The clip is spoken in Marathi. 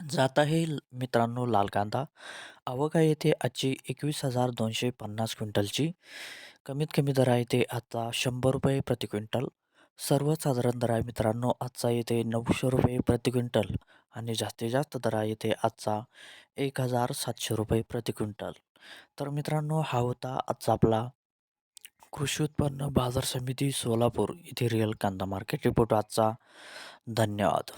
जात आहे मित्रांनो लाल कांदा. आवक आहे येथे आजची एकवीस हजार दोनशे पन्नास क्विंटलची. कमीत कमी दर आहे ते आजचा शंभर रुपये प्रति क्विंटल. सर्वसाधारण दर आहे मित्रांनो आजचा येते नऊशे रुपये प्रति क्विंटल आणि जास्तीत जास्त दर आहे ते आजचा एक हजार सातशे रुपये प्रति क्विंटल. तर मित्रांनो हा होता आजचा आपला कृषी उत्पन्न बाजार समिती सोलापूर येथे रिअल कांदा मार्केट. रिपोर्ट आजचा. धन्यवाद.